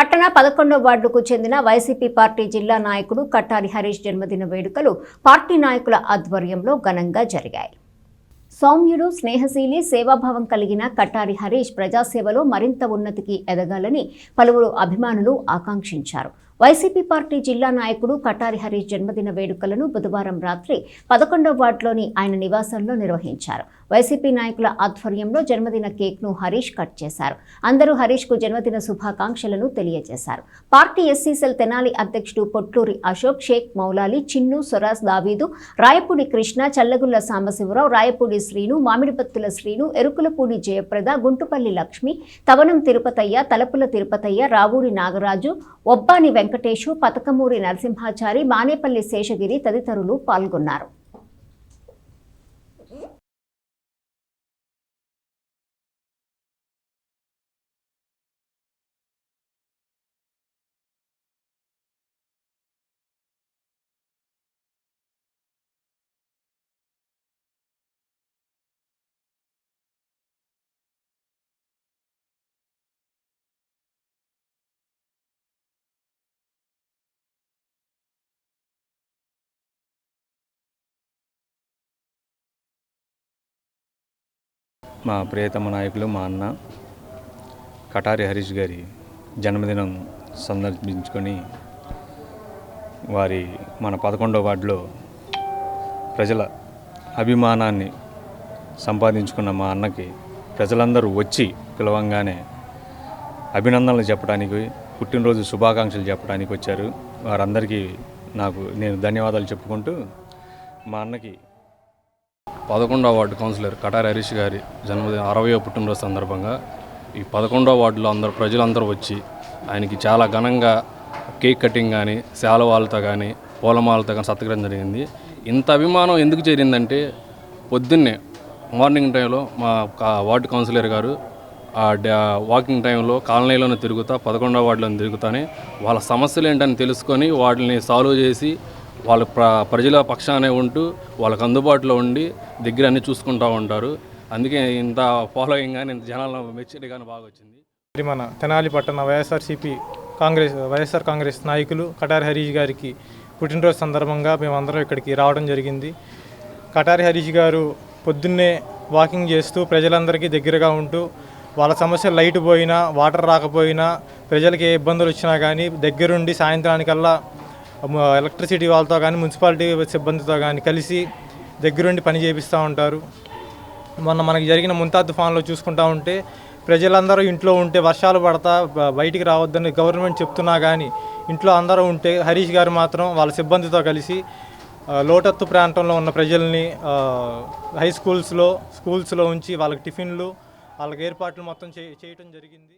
పట్టణ పదకొండో వార్డుకు చెందిన వైసీపీ పార్టీ జిల్లా నాయకుడు కట్టారి హరీష్ జన్మదిన వేడుకలు పార్టీ నాయకుల ఆధ్వర్యంలో ఘనంగా జరిగాయి. సౌమ్యుడు స్నేహశీలి సేవాభావం కలిగిన కట్టారి హరీష్ ప్రజాసేవలో మరింత ఉన్నతికి ఎదగాలని పలువురు అభిమానులు ఆకాంక్షించారు. వైసీపీ పార్టీ జిల్లా నాయకుడు కటారి హరీష్ జన్మదిన వేడుకలను బుధవారం రాత్రి పదకొండవ వార్డులోని ఆయన నివాసంలో నిర్వహించారు. వైసీపీ నాయకుల ఆధ్వర్యంలో జన్మదిన కేక్ను హరీష్ కట్ చేశారు. అందరూ హరీష్కు జన్మదిన శుభాకాంక్షలను తెలియజేశారు. పార్టీ ఎస్సీ సెల్ తెనాలి అధ్యక్షుడు పొట్లూరి అశోక్ షేక్ మౌలాలి చిన్ను సొరాజ్ దావీదు రాయపూడి కృష్ణ చల్లగుల్ల సాంబశివరావు రాయపూడి శ్రీను మామిడిపత్తుల శ్రీను ఎరుకులపూడి జయప్రద గుంటుపల్లి లక్ష్మి తవనం తిరుపతయ్య తలపుల తిరుపతయ్య రావూరి నాగరాజు ఒబ్బాని వెంకటేషు పతకమూరి నరసింహాచారి మానేపల్లి శేషగిరి తదితరులు పాల్గొన్నారు. మా ప్రియతమ నాయకులు మా అన్న కటారి హరీష్ గారి జన్మదినం సందర్శించుకొని వారి మన పదకొండవ వార్డులో ప్రజల అభిమానాన్ని సంపాదించుకున్న మా అన్నకి ప్రజలందరూ వచ్చి పిలవంగానే అభినందనలు చెప్పడానికి పుట్టినరోజు శుభాకాంక్షలు చెప్పడానికి వచ్చారు. వారందరికీ నాకు నేను ధన్యవాదాలు చెప్పుకుంటూ మా అన్నకి పదకొండవ వార్డు కౌన్సిలర్ కటారి హరీష్ గారి జన్మదిన అరవయో పుట్టినరోజు సందర్భంగా ఈ పదకొండవ వార్డులో అందరు ప్రజలందరూ వచ్చి ఆయనకి చాలా ఘనంగా కేక్ కటింగ్ కానీ శాలవాళ్ళతో కానీ పూలమాలతో కానీ సత్కరించడం జరిగింది. ఇంత అభిమానం ఎందుకు చేరిందంటే పొద్దున్నే మార్నింగ్ టైంలో మా వార్డు కౌన్సిలర్ గారు ఆ వాకింగ్ టైంలో కాలనీలోనే తిరుగుతా పదకొండవ వార్డులో తిరుగుతానే వాళ్ళ సమస్యలు ఏంటని తెలుసుకొని వాటిని సాల్వ్ చేసి వాళ్ళ ప్ర ప్రజల పక్షానే ఉంటూ వాళ్ళకి అందుబాటులో ఉండి దగ్గర అన్ని చూసుకుంటూ ఉంటారు. అందుకే ఇంత ఫాలోయింగ్ కానీ ఇంత జనాల మెచ్యూరిటీ కానీ బాగా వచ్చింది. మరి మన తెనాలి పట్టణ వైఎస్ఆర్సీపీ కాంగ్రెస్ వైఎస్ఆర్ కాంగ్రెస్ నాయకులు కటారి హరీష్ గారికి పుట్టినరోజు సందర్భంగా మేమందరం ఇక్కడికి రావడం జరిగింది. కటారి హరీష్ గారు పొద్దున్నే వాకింగ్ చేస్తూ ప్రజలందరికీ దగ్గరగా ఉంటూ వాళ్ళ సమస్య లైట్ పోయినా వాటర్ రాకపోయినా ప్రజలకి ఏ ఇబ్బందులు వచ్చినా కానీ దగ్గరుండి సాయంత్రానికల్లా ఎలక్ట్రిసిటీ వాళ్ళతో కానీ మున్సిపాలిటీ సిబ్బందితో కానీ కలిసి దగ్గరుండి పని చేపిస్తూ ఉంటారు. మొన్న మనకి జరిగిన ముంతా తుఫాన్లో చూసుకుంటా ఉంటే ప్రజలందరూ ఇంట్లో ఉంటే వర్షాలు పడతా బయటికి రావద్దని గవర్నమెంట్ చెప్తున్నా కానీ ఇంట్లో అందరూ ఉంటే హరీష్ గారు మాత్రం వాళ్ళ సిబ్బందితో కలిసి లోటత్తు ప్రాంతంలో ఉన్న ప్రజల్ని హై స్కూల్స్లో స్కూల్స్లో ఉంచి వాళ్ళకి టిఫిన్లు వాళ్ళకి ఏర్పాట్లు మొత్తం చే చేయటం జరిగింది.